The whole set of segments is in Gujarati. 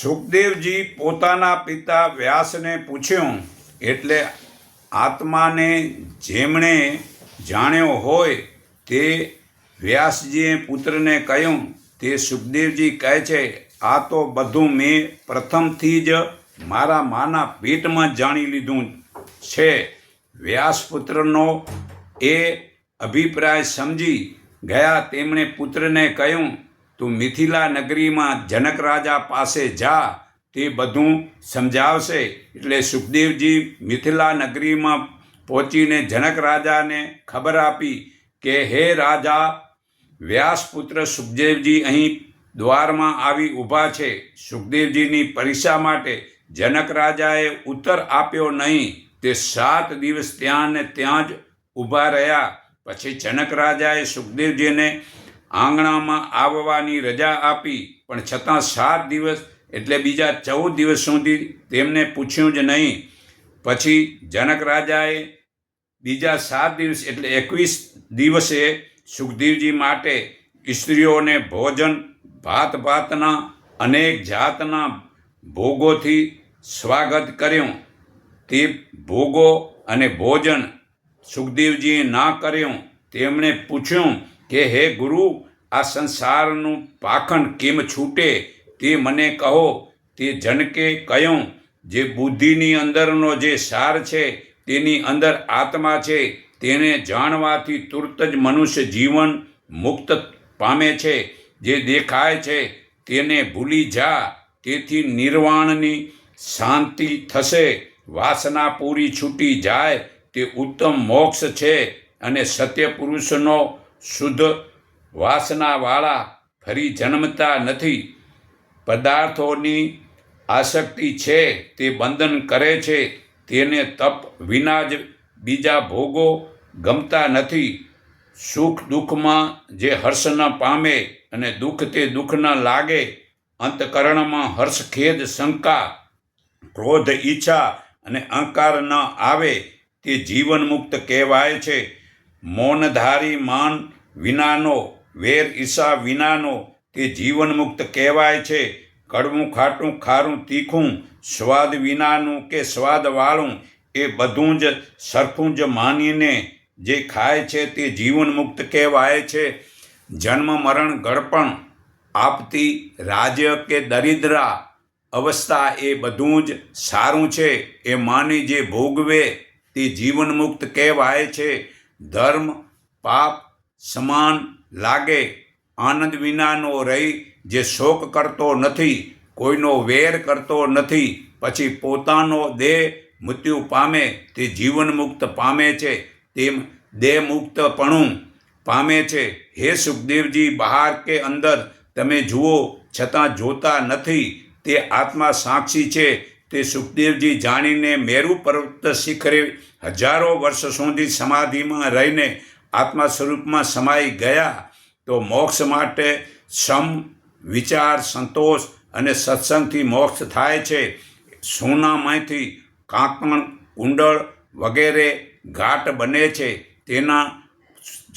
સુખદેવજી પોતાના પિતા વ્યાસને પૂછ્યું, એટલે આત્માને જેમણે જાણ્યો હોય તે વ્યાસજીએ પુત્રને કહ્યું, તે સુખદેવજી કહે છે, આ તો બધું મેં પ્રથમથી જ મારા માના પેટમાં જાણી લીધું છે. વ્યાસપુત્રનો એ અભિપ્રાય સમજી ગયા તેમણે પુત્રને કહ્યું તું મિથિલા નગરીમાં જનક રાજા પાસે જા, તે બધું સમજાવશે. એટલે સુખદેવજી મિથિલા નગરીમાં પહોંચીને જનક રાજાને ખબર આપી કે, હે રાજા, વ્યાસપુત્ર સુખદેવજી અહીં દ્વારમાં આવી ઊભા છે. સુખદેવજીની પરીક્ષા માટે જનક રાજાએ ઉત્તર આપ્યો નહીં. તે સાત દિવસ ત્યાં ને ત્યાં જ ઊભા રહ્યા. પછી જનક રાજાએ સુખદેવજીને આંગણામાં આવવાની રજા આપી, પણ છતાં સાત દિવસ એટલે બીજા ચૌદ દિવસ સુધી તેમને પૂછ્યું જ નહીં. પછી જનક રાજાએ બીજા સાત દિવસ એટલે એકવીસ દિવસે સુખદેવજી માટે સ્ત્રીઓને ભોજન ભાત ભાતના અનેક જાતના ભોગોથી સ્વાગત કર્યું. તે ભોગો અને ભોજન સુખદેવજીએ ના કર્યું. તેમણે પૂછ્યું કે, હે ગુરુ આ સંસારનું પાખંડ કેમ છૂટે તે મને કહો, તે જનકે કહ્યું જે બુદ્ધિની અંદરનો જે સાર છે, તેની અંદર આત્મા છે, તેને જાણવાથી તુરત જ મનુષ્ય જીવન મુક્ત પામે છે, જે દેખાય છે, તેને ભૂલી જા, તેથી નિર્વાણની શાંતિ થશે, વાસના પૂરી છૂટી જાય, તે ઉત્તમ મોક્ષ છે, અને સત્ય પુરુષનો શુદ્ધ વાસનાવાળા ફરી જન્મતા નથી. પદાર્થોની આસક્તિ છે તે બંધન કરે છે. તેને તપ વિના જ બીજા ભોગો ગમતા નથી. સુખ દુઃખમાં જે હર્ષ ન પામે અને દુઃખ તે દુઃખ ન લાગે, અંતકરણમાં હર્ષ ખેદ શંકા, ક્રોધ ઈચ્છા અને અહંકાર ન આવે તે જીવન મુક્ત કહેવાય છે. મૌનધારી માન વિનાનો વેર ઈસા વિનાનો તે જીવન મુક્ત કહેવાય છે. કડવું, ખાટું, ખારું, તીખું, સ્વાદ વિનાનું કે સ્વાદવાળું એ બધું જ સરખું જ માનીને જે ખાય છે તે જીવન મુક્ત કહેવાય છે. જન્મ, મરણ ગળપણ આપતી, રાજ્ય કે દરિદ્રા અવસ્થા એ બધું જ સારું છે. એ માની જે ભોગવે તે જીવન મુક્ત કહેવાય છે. ધર્મ, પાપ, સમાન લાગે, આનંદ વિનાનો રહી, જે શોક કરતો નથી, કોઈનો વેર કરતો નથી, પછી પોતાનો દેહ મૃત્યુ પામે, તે જીવન મુક્ત પામે છે, તેમ દેહ મુક્તપણું પામે છે. હે સુખદેવજી, બહાર કે અંદર, તમે જુઓ, છતાં જોતા નથી, તે આત્મા સાક્ષી છે. તે સુખદેવજી જાણીને મેરુ પર્વત શિખરે હજારો વર્ષ સુધી સમાધિમાં રહીને આત્મા સ્વરૂપમાં સમાઈ ગયા તો મોક્ષ માટે સમ, વિચાર, સંતોષ અને સત્સંગથી મોક્ષ થાય છે. સોનામાંથી કાંકણ, કુંડળ વગેરે ઘાટ બને છે. તેના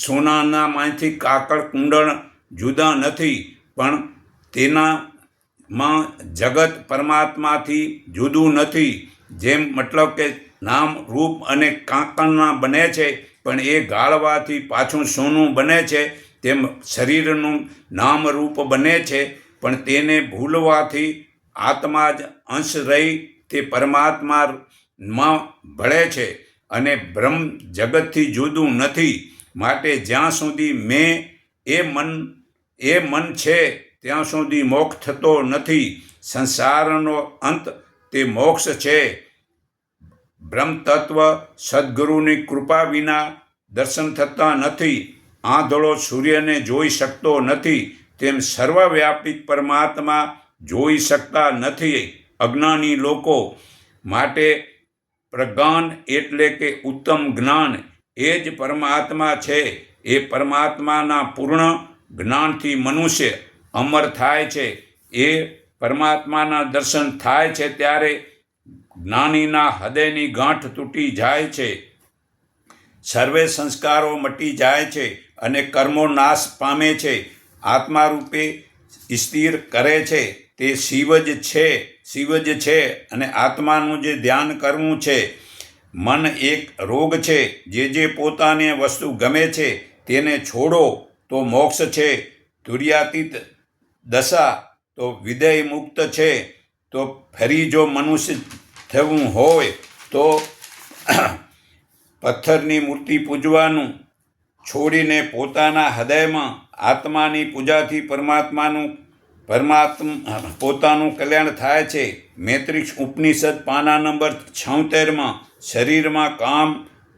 સોનાનામાંથી કાકળ, કુંડળ જુદા નથી, પણ તેનામાં જગત પરમાત્માથી જુદું નથી, જેમ મતલબ કે નામ, રૂપ અને કાંકણના બને છે. પણ એ ગાળવાથી પાછું સોનું બને છે, તેમ શરીરનું નામ રૂપ બને છે, પણ તેને ભૂલવાથી આત્મા જ અંશ રહી તે પરમાત્મામાં ભળે છે અને બ્રહ્મ જગતથી જુદું નથી. માટે જ્યાં સુધી મેં એ મન એ મન છે, ત્યાં સુધી મોક્ષ થતો નથી. સંસારનો અંત તે મોક્ષ છે. બ્રહ્મ તત્વ સદગુરુની કૃપા વિના દર્શન થતા નથી. આંધળો સૂર્યને જોઈ શકતો નથી. તેમ સર્વવ્યાપી પરમાત્મા જોઈ શકતા નથી. અજ્ઞાની લોકો માટે પ્રજ્ઞાન એટલે કે ઉત્તમ જ્ઞાન એ જ પરમાત્મા છે. એ પરમાત્માના પૂર્ણ જ્ઞાનથી મનુષ્ય અમર થાય છે. એ પરમાત્માના દર્શન થાય છે ત્યારે જ્ઞાનીના હૃદયની ગાંઠ તૂટી જાય છે. સર્વે સંસ્કારો મટી જાય છે અને કર્મો નાશ પામે છે. આત્મા રૂપે સ્થિર કરે છે. તે શિવ જ છે શિવ જ છે અને આત્માનું જે ધ્યાન કરવું છે. મન એક રોગ છે. જે જે પોતાને વસ્તુ ગમે છે તેને છોડો તો મોક્ષ છે. તુર્યાતીત દશા તો વિદય મુક્ત છે. તો ફરી જો મનુષ્ય થવું હોય તો પથ્થરની મૂર્તિ પૂજવાનું, છોડીને પોતાના હૃદયમાં આત્માની પૂજાથી પરમાત્માનું, પરમાત્મ, પોતાનું કલ્યાણ થાય છે. મેત્રિક્ષ ઉપનિષદ પાના નંબર છોતેરમાં, શરીરમાં કામ,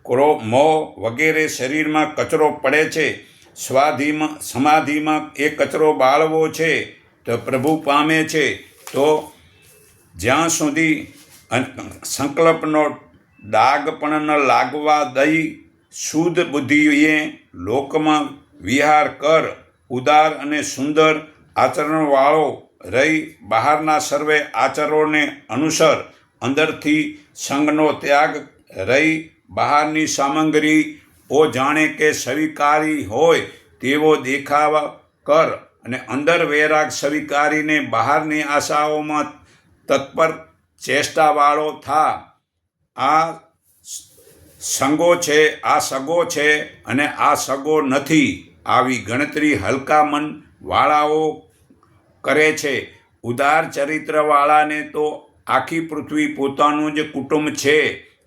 ક્રો, મોહ વગેરે શરીરમાં કચરો પડે છે. સ્વાધિમાં, સમાધિમાં એ કચરો બાળવો છે તો પ્રભુ પામે છે. તો જ્યાં સુધી સંકલ્પનો ડાગ પણ ન લાગવા દઈ શુદ્ધ બુદ્ધિએ લોકમાં વિહાર કર, ઉદાર અને સુંદર આચરણવાળો રહી બહારના સર્વે આચરોને અનુસર, અંદરથી સંઘનો ત્યાગ રહી બહારની સામગ્રી, ઓ જાણે કે સ્વીકારી હોય તેવો દેખાવ કર અને અંદર વૈરાગ સ્વીકારીને બહારની આશાઓમાં તત્પર ચેષ્ટાવાળો થા. આ સંગો છે, આ સગો છે અને આ સગો નથી. આવી ગણતરી હલકા મન વાળાઓ કરે છે. ઉદાર ચરિત્રવાળાને તો આખી પૃથ્વી પોતાનું જ કુટુંબ છે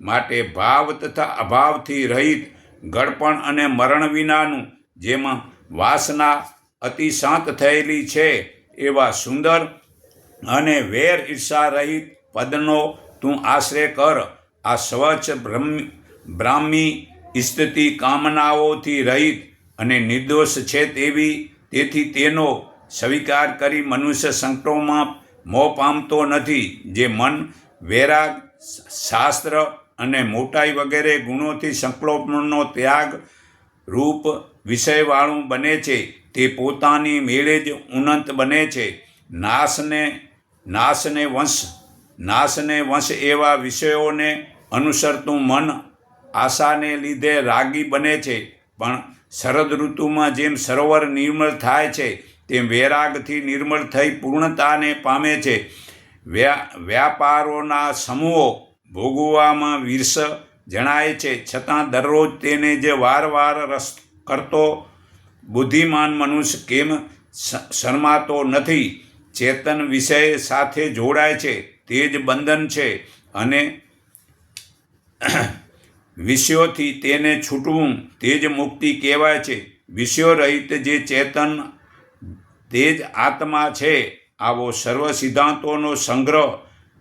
માટે ભાવ તથા અભાવથી રહિત ગળપણ અને મરણ વિનાનું જેમાં વાસના અતિ શાંત થયેલી છે એવા સુંદર અને વેર ઈર્ષા રહિત પદનો તું આશ્રય કર. આ સ્વચ્છ બ્રહ્મ, બ્રાહ્મી સ્થિતિ કામનાઓથી રહિત અને નિર્દોષ છે તેવી. તેથી તેનો સ્વીકાર કરી મનુષ્ય સંકટોમાં મોં પામતો નથી, જે મન, વૈરાગ, શાસ્ત્ર અને મોટાઈ વગેરે ગુણોથી સંકલ્પનો ત્યાગ રૂપ વિષયવાળું બને છે. તે પોતાની મેળે જ ઉન્નત બને છે. નાશને નાશને વંશ નાશને વંશ એવા વિષયોને અનુસરતું મન. આશાને લીધે રાગી બને છે, પણ શરદ ઋતુમાં જેમ સરોવર નિર્મળ થાય છે, તેમ વૈરાગથી નિર્મળ થઈ પૂર્ણતાને પામે છે. વ્યા, વ્યાપારોના સમૂહો ભોગવવામાં વિરસ જણાય છે, છતાં દરરોજ તેને જે વાર વાર રસ કરતો બુદ્ધિમાન મનુષ્ય કેમ શરમાતો નથી? ચેતન વિષય સાથે જોડાય છે. તે જ બંધન છે અને વિષયોથી તેને છૂટવું તે જ મુક્તિ કહેવાય છે. વિષયો રહિત જે ચેતન તે જ આત્મા છે. આવો સર્વ સિદ્ધાંતોનો સંગ્રહ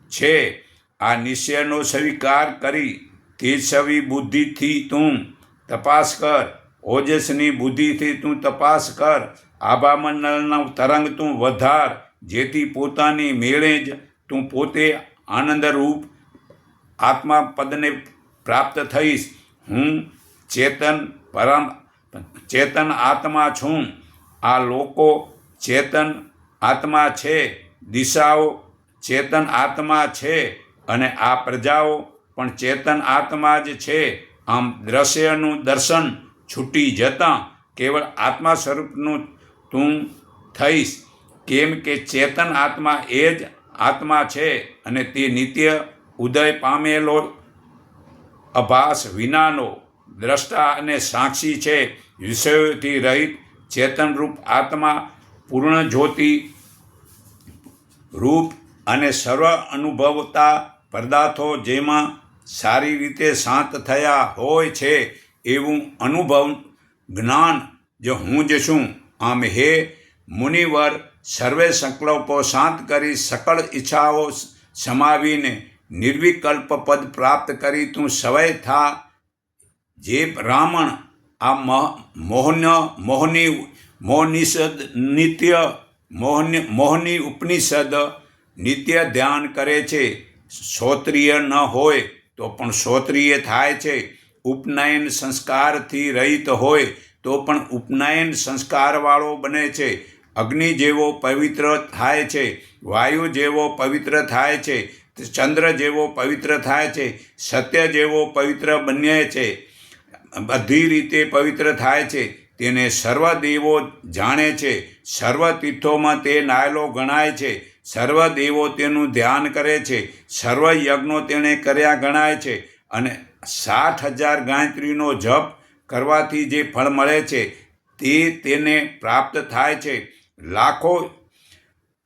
છે. આ નિશ્ચયનો સ્વીકાર કરી તે સવી બુદ્ધિથી તું તપાસ કર. ઓજસની બુદ્ધિથી તું તપાસ કર. આભામંડળનો તરંગ તું વધાર. જેથી પોતાની મેળે જ તું પોતે આનંદરૂપ આત્મા પદને પ્રાપ્ત થઈશ. હું ચેતન પરમ ચેતન આત્મા છું. આ લોકો ચેતન આત્મા છે, દિશાઓ ચેતન આત્મા છે અને આ પ્રજાઓ પણ ચેતન આત્મા જ છે. આમ દ્રશ્યનું દર્શન છૂટી જતાં કેવળ આત્મા સ્વરૂપનું તું થઈશ. કેમ કે ચેતન આત્મા એ જ આત્મા છે અને તે નિત્ય ઉદય પામેલો અભાસ વિનાનો દ્રષ્ટા અને સાક્ષી છે. વિષયોથી રહિત ચેતનરૂપ આત્મા પૂર્ણ જ્યોતિ રૂપ અને સર્વ અનુભવતા પદાર્થો જેમાં સારી રીતે શાંત થયા હોય છે એવું અનુભવ જ્ઞાન જે હું જ છું. આમ હે મુનિવર સર્વે સંકલ્પો શાંત કરી સકળ ઈચ્છાઓ સમાવીને નિર્વિકલ્પ પદ પ્રાપ્ત કરી તું સવય થા. જે બ્રાહ્મણ આ મહ- મોહન, મોહની, મોહનિષદ, નિત્ય, મોહન, મોહની ઉપનિષદ નિત્ય ધ્યાન કરે છે. શ્રોત્રિય ન હોય તો પણ શ્રોત્રિય થાય છે. ઉપનયન સંસ્કારથી રહિત હોય તો પણ ઉપનયન સંસ્કારવાળો બને છે. અગ્નિ જેવો પવિત્ર થાય છે, વાયુ જેવો પવિત્ર થાય છે, ચંદ્ર જેવો પવિત્ર થાય છે, સત્ય જેવો પવિત્ર બને છે, બધી રીતે પવિત્ર થાય છે, તેને સર્વ દેવો જાણે છે, સર્વ તીર્થોમાં તે નાયલો ગણાય છે, સર્વ દેવો તેનું ધ્યાન કરે છે, સર્વ યજ્ઞો તેણે કર્યા ગણાય છે, અને સાઠ હજાર ગાયત્રીનો જપ કરવાથી જે ફળ મળે છે, તે તેને પ્રાપ્ત થાય છે. લાખો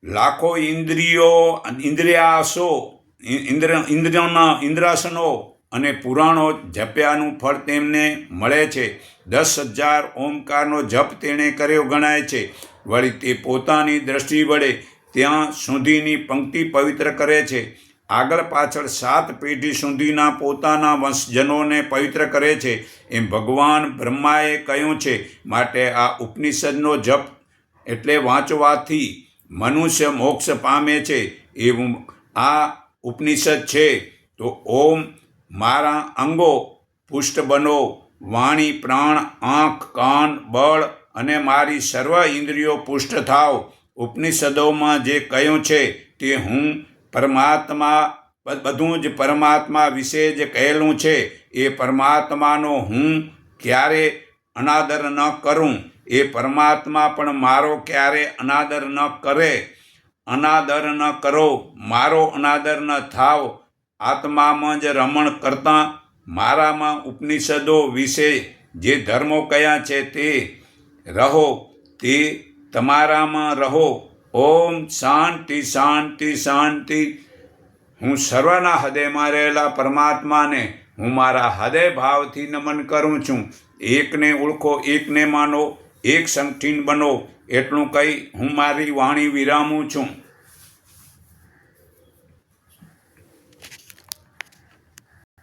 લાખો ઇન્દ્રિયો ઇન્દ્રિયાસો ઇન્દ્ર ઇન્દ્રિયોના ઇન્દ્રાસનો અને પુરાણો જપ્યાનું ફળ તેમને મળે છે. દસ હજાર ઓમકારનો જપ તેણે કર્યો ગણાય છે. વળી તે પોતાની દ્રષ્ટિ વડે ત્યાં સુધીની પંક્તિ પવિત્ર કરે છે. આગળ પાછળ સાત પેઢી સુધીના પોતાના વંશજનોને પવિત્ર કરે છે. એમ ભગવાન બ્રહ્માએ કહ્યું છે. માટે આ ઉપનિષદનો જપ એટલે વાંચવાથી મનુષ્ય મોક્ષ પામે છે એવું આ ઉપનિષદ છે. તો ઓમ મારા અંગો પુષ્ટ બનો, વાણી, પ્રાણ, આંખ, કાન, બળ અને મારી સર્વ ઇન્દ્રિયો પુષ્ટ થાવ. ઉપનિષદોમાં જે કહ્યું છે તે હું પરમાત્મા બધું જ પરમાત્મા વિશે જ કહેલું છે. એ પરમાત્માનો હું ક્યારે અનાદર ન કરું. એ પરમાત્મા પણ મારો ક્યારે અનાદર ન કરે, અનાદર ન કરો, મારો અનાદર ન થાવ, આત્મામાં જ રમણ કરતાં મારામાં ઉપનિષદો વિશે જે ધર્મો કયા છે તે રહો, તે તમારામાં રહો. ઓમ શાંતિ શાંતિ શાંતિ. હું સર્વના હૃદયમાં રહેલા પરમાત્માને હું મારા હૃદય ભાવથી નમન કરું છું. એકને ઓળખો, એકને માનો એક સંગઠીન બનો એટલું કહી હું મારી વાણી વિરામું છું.